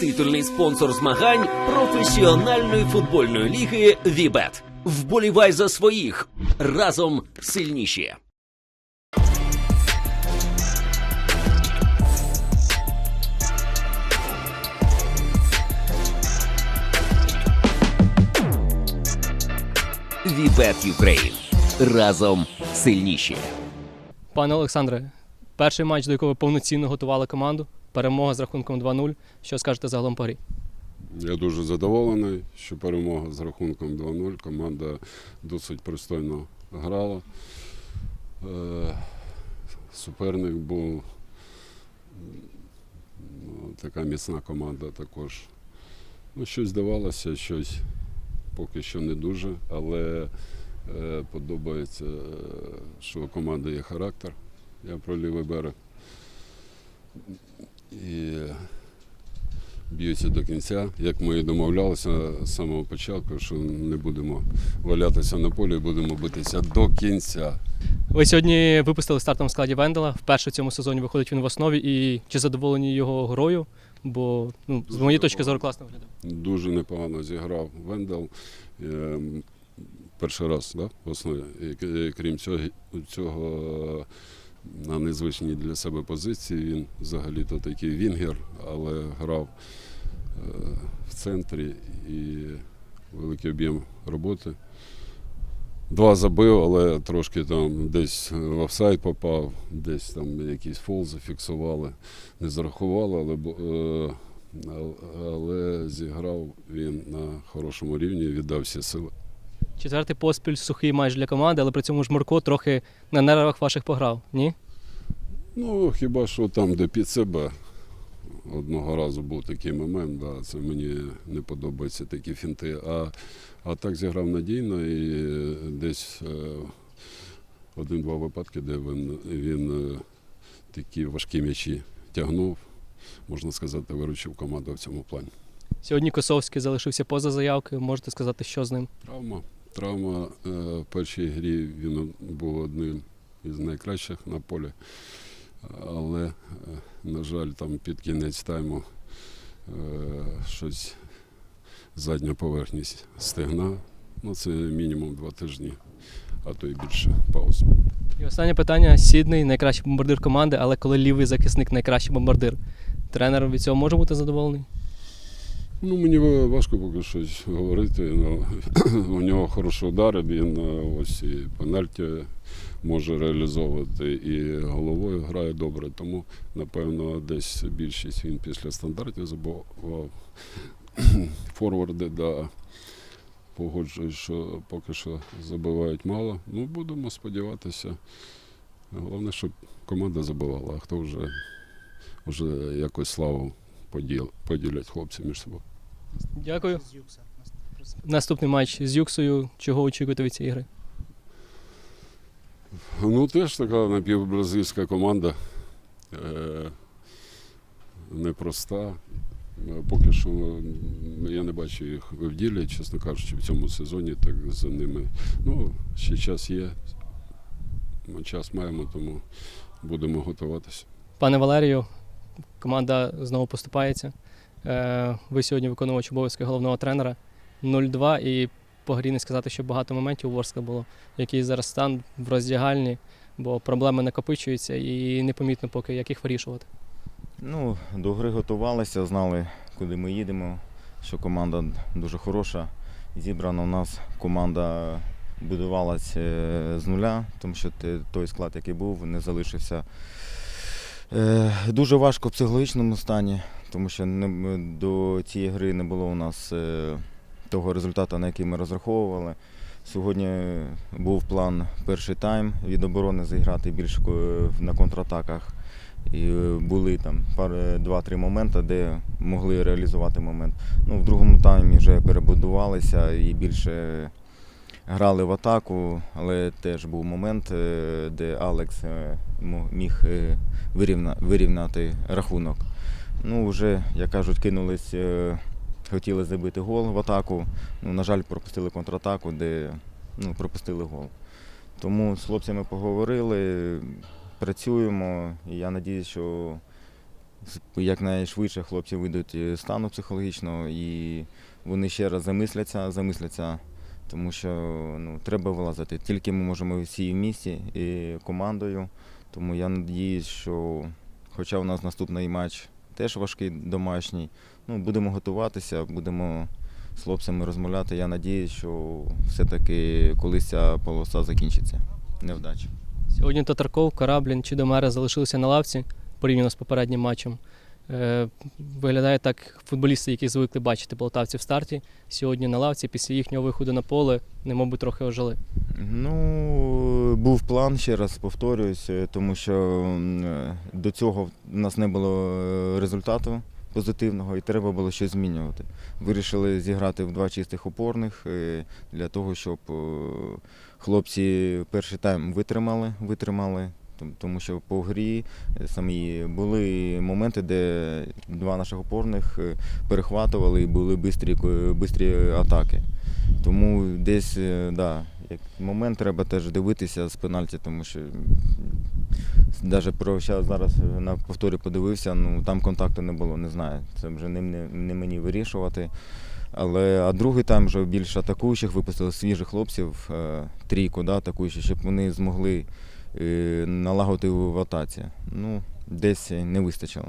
титульний спонсор змагань професіональної футбольної ліги Вібет. Вболівай за своїх разом сильніші. Вібет Юкрейн. Разом сильніші. Пане Олександре, перший матч, до якого повноцінно готували команду. Перемога з рахунком 2-0. Що скажете загалом по грі? Я дуже задоволений, що перемога з рахунком 2-0. Команда досить пристойно грала. Е, Суперник був ну, така міцна команда також. Ну, щось здавалося, щось поки що не дуже, але е, подобається, е, що у команди є характер. Я про лівий берег. Б'ються до кінця, як ми і домовлялися з самого початку, що не будемо валятися на полі, будемо битися до кінця. Ви сьогодні випустили в стартовому складі Вендела. Вперше в цьому сезоні виходить він в основі. І чи задоволені його грою? Бо ну, з моєї точки зору класно виглядав. Дуже непогано зіграв Вендел. Е, Перший раз да, в основі. І крім цього, цього на незвичній для себе позиції він взагалі-то такий вінгер, але грав е, в центрі і великий об'єм роботи. Два забив, але трошки там десь в офсайд попав, десь там якийсь фол зафіксували, не зарахували, але, е, ал- але зіграв він на хорошому рівні, віддав всі сили. Четвертий поспіль сухий матч для команди, але при цьому ж Жмурко трохи на нервах ваших пограв. Ні? Ну, хіба що там, де під себе одного разу був такий момент, да, це мені не подобаються такі фінти. А, а так зіграв надійно і десь е, один-два випадки, де він, він е, такі важкі м'ячі тягнув, можна сказати, виручив команду в цьому плані. Сьогодні Косовський залишився поза заявкою. Можете сказати, що з ним? Травма. Травма е, в першій грі він був одним із найкращих на полі. Але, е, на жаль, там під кінець тайму е, щось задня поверхність стегна. Ну, це мінімум два тижні, а то й більше пауз. І останнє питання: Сідний найкращий бомбардир команди, але коли лівий захисник найкращий бомбардир. Тренер від цього може бути задоволений? Ну, мені важко поки щось говорити. Ну, у нього хороші удари, він е, ось і пенальті може реалізовувати, і головою грає добре. Тому, напевно, десь більшість він після стандартів забував. Форварди, да, погоджуюсь, що поки що забивають мало. Ну, будемо сподіватися. Головне, щоб команда забивала, а хто вже, вже якось славу поділять хлопці між собою. Дякую. Наступний матч з Юксою. Чого очікуєте від цієї гри? Ну, теж така напівбразильська команда. Е, непроста. Поки що я не бачу їх в ділі, чесно кажучи, в цьому сезоні так за ними. Ну, ще час є. Ми час маємо, тому будемо готуватися. Пане Валерію, команда знову поступається. Е, Ви сьогодні виконувач обов'язки головного тренера 0-2 і по грі не сказати, що багато моментів у Ворскла було. Який зараз стан в роздягальні, бо проблеми накопичуються і непомітно поки як їх вирішувати. Ну, до гри готувалися, знали, куди ми їдемо, що команда дуже хороша. Зібрана у нас команда будувалась е, з нуля, тому що той склад, який був, не залишився. Е, Дуже важко в психологічному стані, тому що не, до цієї гри не було у нас е, того результату, на який ми розраховували. Сьогодні був план перший тайм від оборони зіграти більш на контратаках. І е, були там е, два-три моменти, де могли реалізувати момент. Ну, в другому таймі вже перебудувалися і більше грали в атаку, але теж був момент, е, де Алекс е, міг е, вирівняти рахунок. Ну, вже, як кажуть, кинулись, хотіли забити гол в атаку. Ну, на жаль, пропустили контратаку, де ну, пропустили гол. Тому з хлопцями поговорили, працюємо. І я сподіваюся, що якнайшвидше хлопці вийдуть стану психологічного і вони ще раз замисляться, замисляться, тому що ну, треба вилазити. Тільки ми можемо всі в місті і командою. Тому я надіюсь, що хоча у нас наступний матч теж важкий домашній, ну, будемо готуватися, будемо з хлопцями розмовляти. Я надіюсь, що все-таки колись ця полоса закінчиться. Невдача. Сьогодні Татарков, Кораблін чи Домера залишилися на лавці порівняно з попереднім матчем. Е, виглядає так футболісти, які звикли бачити полтавців в старті. Сьогодні на лавці, після їхнього виходу на поле, не мабуть, трохи ожили. Ну, був план, ще раз повторююсь, е, тому що е, до цього в нас не було результату позитивного і треба було щось змінювати. Вирішили зіграти в два чистих опорних для того, щоб хлопці перший тайм витримали, витримали. Том- Тому що по грі е, самі були моменти, де два наших опорних е, перехватували і були бистрі, бистрі атаки. Тому десь, е, да, як момент треба теж дивитися з пенальті, тому що навіть про щас зараз на повторі подивився, ну там контакту не було, не знаю. Це вже не, не, не мені вирішувати. Але а другий тайм вже більш атакуючих випустили свіжих хлопців, трійку да, атакуючих, щоб вони змогли налагодити в атаці. Ну, десь не вистачило.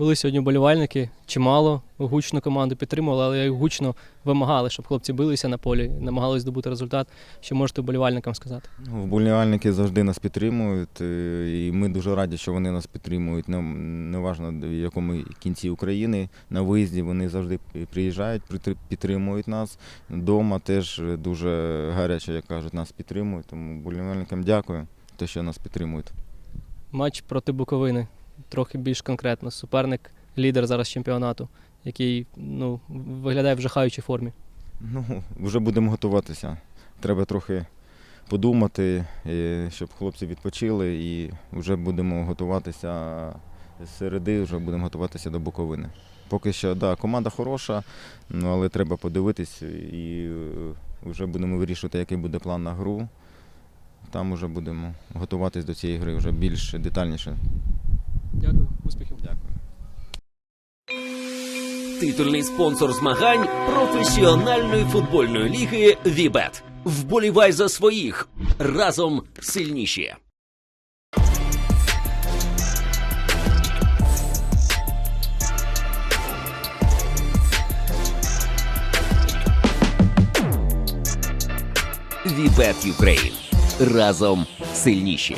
Були сьогодні вболівальники, чимало, гучно команду підтримували, але гучно вимагали, щоб хлопці билися на полі, намагалися здобути результат. Що можете вболівальникам сказати? Ну, Вболівальники завжди нас підтримують, е, і ми дуже раді, що вони нас підтримують. Не- Неважно в якому кінці України. На виїзді вони завжди приїжджають, підтримують нас. Дома теж дуже гаряче, як кажуть, нас підтримують. Тому вболівальникам дякую, те, що нас підтримують. Матч проти Буковини. Трохи більш конкретно. Суперник, лідер зараз чемпіонату, який ну, виглядає в жахаючій формі. Ну, вже будемо готуватися. Треба трохи подумати, щоб хлопці відпочили, і вже будемо готуватися з середи, вже будемо готуватися до Буковини. Поки що, да, команда хороша, ну, але треба подивитись і е, вже будемо вирішувати, який буде план на гру. Там вже будемо готуватись до цієї гри вже більш детальніше. Дякую, успіхів. Дякую. Титульний спонсор змагань професіональної футбольної ліги Вібет. Вболівай за своїх разом сильніші. Вібет Юкрейн разом сильніші.